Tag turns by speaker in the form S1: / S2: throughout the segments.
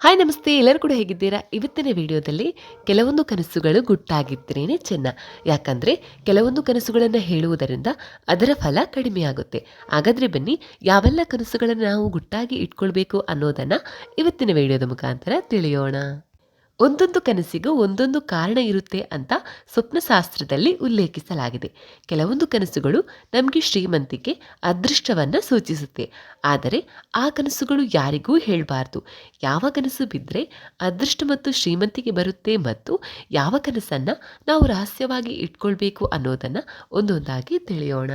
S1: Hi ನಮಸ್ತೆ. ಎಲ್ಲರೂ ಕೂಡ ಹೇಗಿದ್ದೀರಾ? ಇವತ್ತಿನ ವಿಡಿಯೋದಲ್ಲಿ ಕೆಲವೊಂದು ಕನಸುಗಳು ಗುಟ್ಟಾಗಿದ್ದರೇನೆ ಚೆನ್ನ. ಯಾಕಂದರೆ ಕೆಲವೊಂದು ಕನಸುಗಳನ್ನು ಹೇಳುವುದರಿಂದ ಅದರ ಫಲ ಕಡಿಮೆಯಾಗುತ್ತೆ ಹಾಗಾದರೆ ಬನ್ನಿ, ಯಾವೆಲ್ಲ ಕನಸುಗಳನ್ನು ನಾವು ಗುಟ್ಟಾಗಿ ಇಟ್ಕೊಳ್ಬೇಕು ಅನ್ನೋದನ್ನು ಇವತ್ತಿನ ವಿಡಿಯೋದ ಮುಖಾಂತರ ತಿಳಿಯೋಣ. ಒಂದೊಂದು ಕನಸಿಗೂ ಒಂದೊಂದು ಕಾರಣ ಇರುತ್ತೆ ಅಂತ ಸ್ವಪ್ನಶಾಸ್ತ್ರದಲ್ಲಿ ಉಲ್ಲೇಖಿಸಲಾಗಿದೆ. ಕೆಲವೊಂದು ಕನಸುಗಳು ನಮಗೆ ಶ್ರೀಮಂತಿಕೆ, ಅದೃಷ್ಟವನ್ನು ಸೂಚಿಸುತ್ತೆ. ಆದರೆ ಆ ಕನಸುಗಳು ಯಾರಿಗೂ ಹೇಳಬಾರ್ದು. ಯಾವ ಕನಸು ಬಿದ್ದರೆ ಅದೃಷ್ಟ ಮತ್ತು ಶ್ರೀಮಂತಿಕೆ ಬರುತ್ತೆ ಮತ್ತು ಯಾವ ಕನಸನ್ನು ನಾವು ರಹಸ್ಯವಾಗಿ ಇಟ್ಕೊಳ್ಬೇಕು ಅನ್ನೋದನ್ನು ಒಂದೊಂದಾಗಿ ತಿಳಿಯೋಣ.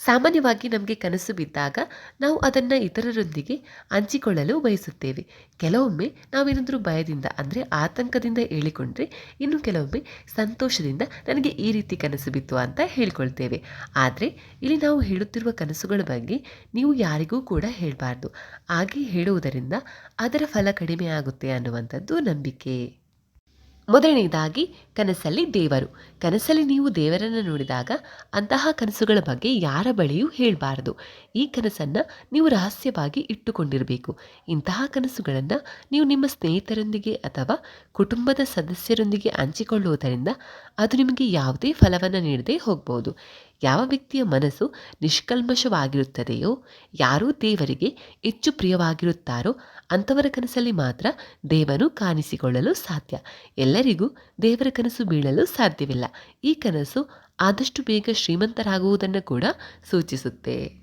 S1: ಸಾಮಾನ್ಯವಾಗಿ ನಮಗೆ ಕನಸು ಬಿದ್ದಾಗ ನಾವು ಅದನ್ನು ಇತರರೊಂದಿಗೆ ಹಂಚಿಕೊಳ್ಳಲು ಬಯಸುತ್ತೇವೆ. ಕೆಲವೊಮ್ಮೆ ನಾವೇನಾದರೂ ಭಯದಿಂದ ಅಂದರೆ ಆತಂಕದಿಂದ ಹೇಳಿಕೊಂಡ್ರೆ ಇನ್ನು ಕೆಲವೊಮ್ಮೆ ಸಂತೋಷದಿಂದ ನನಗೆ ಈ ರೀತಿ ಕನಸು ಬಿತ್ತು ಅಂತ ಹೇಳಿಕೊಳ್ತೇವೆ. ಆದರೆ ಇಲ್ಲಿ ನಾವು ಹೇಳುತ್ತಿರುವ ಕನಸುಗಳ ಬಗ್ಗೆ ನೀವು ಯಾರಿಗೂ ಕೂಡ ಹೇಳಬಾರ್ದು. ಹಾಗೆ ಹೇಳುವುದರಿಂದ ಅದರ ಫಲ ಕಡಿಮೆ ಆಗುತ್ತೆ ಅನ್ನುವಂಥದ್ದು ನಂಬಿಕೆ. ಮೊದಲನೆಯದಾಗಿ ಕನಸಲ್ಲಿ ದೇವರು. ಕನಸಲ್ಲಿ ನೀವು ದೇವರನ್ನು ನೋಡಿದಾಗ ಅಂತಹ ಕನಸುಗಳ ಬಗ್ಗೆ ಯಾರ ಬಳಿಯೂ ಹೇಳಬಾರದು. ಈ ಕನಸನ್ನು ನೀವು ರಹಸ್ಯವಾಗಿ ಇಟ್ಟುಕೊಂಡಿರಬೇಕು. ಇಂತಹ ಕನಸುಗಳನ್ನು ನೀವು ನಿಮ್ಮ ಸ್ನೇಹಿತರೊಂದಿಗೆ ಅಥವಾ ಕುಟುಂಬದ ಸದಸ್ಯರೊಂದಿಗೆ ಹಂಚಿಕೊಳ್ಳುವುದರಿಂದ ಅದು ನಿಮಗೆ ಯಾವುದೇ ಫಲವನ್ನು ನೀಡದೆ ಹೋಗ್ಬೋದು. ಯಾವ ವ್ಯಕ್ತಿಯ ಮನಸ್ಸು ನಿಷ್ಕಲ್ಮಶವಾಗಿರುತ್ತದೆಯೋ, ಯಾರು ದೇವರಿಗೆ ಹೆಚ್ಚು ಪ್ರಿಯವಾಗಿರುತ್ತಾರೋ ಅಂಥವರ ಕನಸಲ್ಲಿ ಮಾತ್ರ ದೇವರು ಕಾಣಿಸಿಕೊಳ್ಳಲು ಸಾಧ್ಯ. ಎಲ್ಲರಿಗೂ ದೇವರ ಕನಸು ಬೀಳಲು ಸಾಧ್ಯವಿಲ್ಲ. ಈ ಕನಸು ಆದಷ್ಟು ಬೇಗ ಶ್ರೀಮಂತರಾಗುವುದನ್ನು ಕೂಡ ಸೂಚಿಸುತ್ತೆ.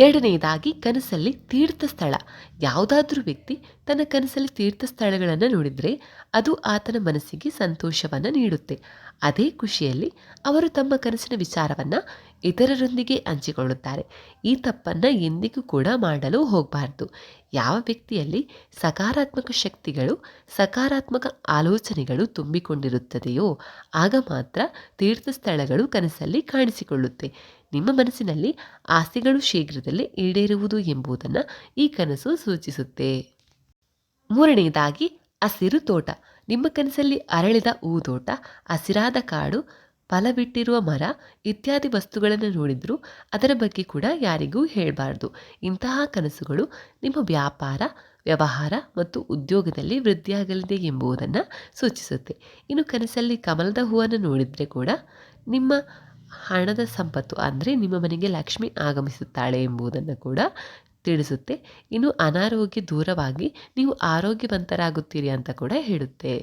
S1: ಎರಡನೆಯದಾಗಿ ಕನಸಲ್ಲಿ ತೀರ್ಥ ಸ್ಥಳ. ಯಾವುದಾದ್ರೂ ವ್ಯಕ್ತಿ ತನ್ನ ಕನಸಲ್ಲಿ ತೀರ್ಥ ಸ್ಥಳಗಳನ್ನು ನೋಡಿದರೆ ಅದು ಆತನ ಮನಸ್ಸಿಗೆ ಸಂತೋಷವನ್ನು ನೀಡುತ್ತೆ. ಅದೇ ಖುಷಿಯಲ್ಲಿ ಅವರು ತಮ್ಮ ಕನಸಿನ ವಿಚಾರವನ್ನು ಇತರರೊಂದಿಗೆ ಹಂಚಿಕೊಳ್ಳುತ್ತಾರೆ. ಈ ತಪ್ಪನ್ನು ಎಂದಿಗೂ ಕೂಡ ಮಾಡಲು ಹೋಗಬಾರ್ದು. ಯಾವ ವ್ಯಕ್ತಿಯಲ್ಲಿ ಸಕಾರಾತ್ಮಕ ಶಕ್ತಿಗಳು, ಸಕಾರಾತ್ಮಕ ಆಲೋಚನೆಗಳು ತುಂಬಿಕೊಂಡಿರುತ್ತದೆಯೋ, ಆಗ ಮಾತ್ರ ತೀರ್ಥ ಸ್ಥಳಗಳು ಕನಸಲ್ಲಿ ಕಾಣಿಸಿಕೊಳ್ಳುತ್ತೆ. ನಿಮ್ಮ ಮನಸ್ಸಿನಲ್ಲಿ ಆಸೆಗಳು ಶೀಘ್ರದಲ್ಲೇ ಈಡೇರುವುದು ಎಂಬುದನ್ನು ಈ ಕನಸು ಸೂಚಿಸುತ್ತೆ. ಮೂರನೆಯದಾಗಿ ಹಸಿರು ತೋಟ. ನಿಮ್ಮ ಕನಸಲ್ಲಿ ಅರಳಿದ ಹೂದೋಟ, ಹಸಿರಾದ ಕಾಡು ಫಲ ಬಿಟ್ಟಿರುವ ಮರ ಇತ್ಯಾದಿ ವಸ್ತುಗಳನ್ನು ನೋಡಿದರೂ ಅದರ ಬಗ್ಗೆ ಕೂಡ ಯಾರಿಗೂ ಹೇಳಬಾರ್ದು. ಇಂತಹ ಕನಸುಗಳು ನಿಮ್ಮ ವ್ಯಾಪಾರ, ವ್ಯವಹಾರ ಮತ್ತು ಉದ್ಯೋಗದಲ್ಲಿ ವೃದ್ಧಿಯಾಗಲಿದೆ ಎಂಬುದನ್ನು ಸೂಚಿಸುತ್ತೆ. ಇನ್ನು ಕನಸಲ್ಲಿ ಕಮಲದ ಹೂವನ್ನು ನೋಡಿದರೆ ಕೂಡ ನಿಮ್ಮ ಹಣದ ಸಂಪತ್ತು ಅಂದರೆ ನಿಮ್ಮ ಮನೆಗೆ ಲಕ್ಷ್ಮಿ ಆಗಮಿಸುತ್ತಾಳೆ ಎಂಬುದನ್ನು ಕೂಡ ತಿಳಿಸುತ್ತೆ. ಇನ್ನು ಅನಾರೋಗ್ಯ ದೂರವಾಗಿ ನೀವು ಆರೋಗ್ಯವಂತರಾಗುತ್ತೀರಿ ಅಂತ ಕೂಡ ಹೇಳುತ್ತೆ.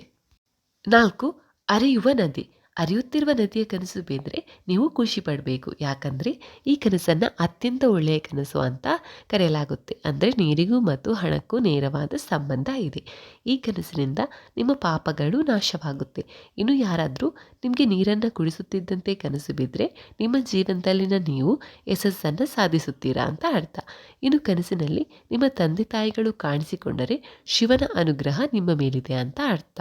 S1: ನಾಲ್ಕು, ಅರಿಯುವ ನದಿ. ಅರಿಯುತ್ತಿರುವ ನದಿಯ ಕನಸು ಬಿದ್ದರೆ ನೀವು ಖುಷಿ ಪಡಬೇಕು. ಯಾಕಂದರೆ ಈ ಕನಸನ್ನು ಅತ್ಯಂತ ಒಳ್ಳೆಯ ಕನಸು ಅಂತ ಕರೆಯಲಾಗುತ್ತೆ. ಅಂದರೆ ನೀರಿಗೂ ಮತ್ತು ಹಣಕ್ಕೂ ನೇರವಾದ ಸಂಬಂಧ ಇದೆ. ಈ ಕನಸಿನಿಂದ ನಿಮ್ಮ ಪಾಪಗಳು ನಾಶವಾಗುತ್ತೆ. ಇನ್ನು ಯಾರಾದರೂ ನಿಮಗೆ ನೀರನ್ನು ಕುಡಿಸುತ್ತಿದ್ದಂತೆ ಕನಸು ಬಿದ್ದರೆ ನಿಮ್ಮ ಜೀವನದಲ್ಲಿನ ನೀವು ಯಶಸ್ಸನ್ನು ಸಾಧಿಸುತ್ತೀರಾ ಅಂತ ಅರ್ಥ. ಇನ್ನು ಕನಸಿನಲ್ಲಿ ನಿಮ್ಮ ತಂದೆ ತಾಯಿಗಳು ಕಾಣಿಸಿಕೊಂಡರೆ ಶಿವನ ಅನುಗ್ರಹ ನಿಮ್ಮ ಮೇಲಿದೆ ಅಂತ ಅರ್ಥ.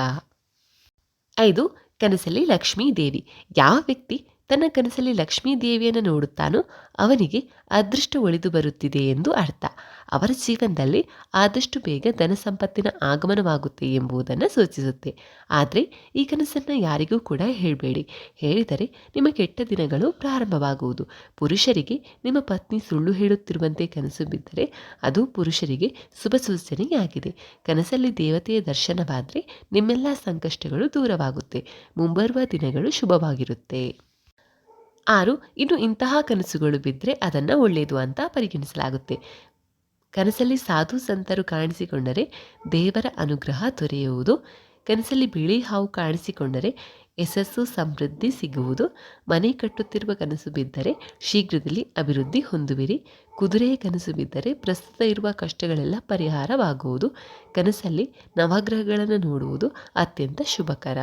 S1: ಐದು ಕನಸಲ್ಲಿ ಲಕ್ಷ್ಮೀ ದೇವಿ ಯಾವ ವ್ಯಕ್ತಿ ತನ್ನ ಕನಸಲ್ಲಿ ಲಕ್ಷ್ಮೀ ದೇವಿಯನ್ನು ನೋಡುತ್ತಾನೋ ಅವನಿಗೆ ಅದೃಷ್ಟ ಒಳಿದು ಬರುತ್ತಿದೆ ಎಂದು ಅರ್ಥ. ಅವರ ಜೀವನದಲ್ಲಿ ಆದಷ್ಟು ಬೇಗ ಧನ ಸಂಪತ್ತಿನ ಆಗಮನವಾಗುತ್ತೆ ಎಂಬುದನ್ನು ಸೂಚಿಸುತ್ತೆ. ಆದರೆ ಈ ಕನಸನ್ನು ಯಾರಿಗೂ ಕೂಡ ಹೇಳಬೇಡಿ. ಹೇಳಿದರೆ ನಿಮ್ಮ ಕೆಟ್ಟ ದಿನಗಳು ಪ್ರಾರಂಭವಾಗುವುದು. ಪುರುಷರಿಗೆ ನಿಮ್ಮ ಪತ್ನಿ ಸುಳ್ಳು ಹೇಳುತ್ತಿರುವಂತೆ ಕನಸು ಬಿದ್ದರೆ ಅದು ಪುರುಷರಿಗೆ ಶುಭ ಸೂಚನೆಯಾಗಿದೆ. ಕನಸಲ್ಲಿ ದೇವತೆಯ ದರ್ಶನವಾದರೆ ನಿಮ್ಮೆಲ್ಲ ಸಂಕಷ್ಟಗಳು ದೂರವಾಗುತ್ತೆ. ಮುಂಬರುವ ದಿನಗಳು ಶುಭವಾಗಿರುತ್ತೆ. ಆರು, ಇನ್ನು ಇಂತಹ ಕನಸುಗಳು ಬಿದ್ದರೆ ಅದನ್ನು ಒಳ್ಳೆಯದು ಅಂತ ಪರಿಗಣಿಸಲಾಗುತ್ತೆ. ಕನಸಲ್ಲಿ ಸಾಧು ಸಂತರು ಕಾಣಿಸಿಕೊಂಡರೆ ದೇವರ ಅನುಗ್ರಹ ದೊರೆಯುವುದು. ಕನಸಲ್ಲಿ ಬಿಳಿ ಹಾವು ಕಾಣಿಸಿಕೊಂಡರೆ ಯಶಸ್ಸು, ಸಮೃದ್ಧಿ ಸಿಗುವುದು. ಮನೆ ಕಟ್ಟುತ್ತಿರುವ ಕನಸು ಬಿದ್ದರೆ ಶೀಘ್ರದಲ್ಲಿ ಅಭಿವೃದ್ಧಿ ಹೊಂದುವಿರಿ. ಕುದುರೆಯ ಕನಸು ಬಿದ್ದರೆ ಪ್ರಸ್ತುತ ಇರುವ ಕಷ್ಟಗಳೆಲ್ಲ ಪರಿಹಾರವಾಗುವುದು. ಕನಸಲ್ಲಿ ನವಗ್ರಹಗಳನ್ನು ನೋಡುವುದು ಅತ್ಯಂತ ಶುಭಕರ.